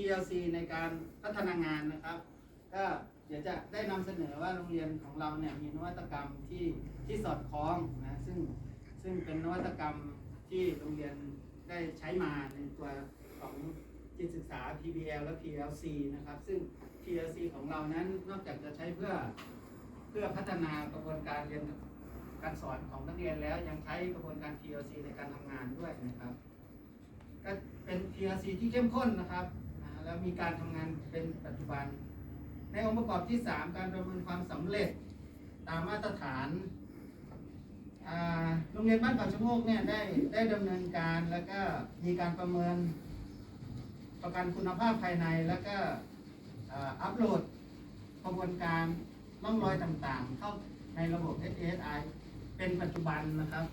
PLC ในการพัฒนางานนะครับ ก็เดี๋ยวจะได้นำเสนอว่าโรงเรียนของเราเนี่ยมีนวัตกรรมที่ที่สอดคล้องนะซึ่งซึ่งเป็นนวัตกรรมที่โรงเรียนได้ใช้มาในตัวของจิตศึกษา PBL และ PLC นะครับ ซึ่ง PLC ของเรานั้นนอกจากจะใช้เพื่อเพื่อพัฒนากระบวนการเรียนการสอนของนักเรียนแล้วยังใช้กระบวนการ PLC ในการทำงานด้วยนะครับ ก็เป็น PLC ที่เข้มข้นนะครับ แล้วมีการทำงานเป็นปัจจุบัน ในองค์ประกอบที่ 3 การประเมินความสำเร็จตามมาตรฐานโรงเรียนบ้านป่าชะโงกเนี่ยได้ได้ดำเนินการแล้วก็มีการประเมินประกันคุณภาพภายในแล้วก็อัปโหลดกระบวนการร่องรอยต่างๆ เข้าในระบบ SSI เป็นปัจจุบันนะครับ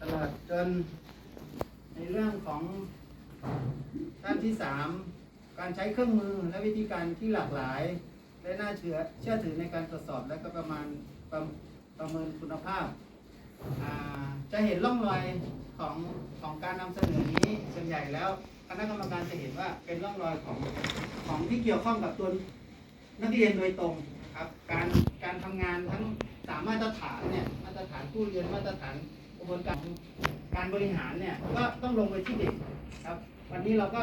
ตลอดจนในเรื่องของ ด้านที่สามการใช้เครื่องมือและวิธีการที่หลากหลาย และน่าเชื่อเชื่อถือในการตรวจสอบและก็ประมาณประประเมินคุณภาพาจะเห็นร่องรอยของของการนำเสนอนี้ส่วนใหญ่แล้วคณะกรรมการจะเห็นว่าเป็นร่องรอยของของที่เกี่ยวข้องกับตัวนักเรียนโดยตรงครับการการทำงานทั้งสามมาตรฐานเนี่ยมาตรฐานผู้เรียนมาตรฐานกระบวนการการบริหารเนี่ยก็ต้องลงไปที่เด็กครับ วันนี้เราก็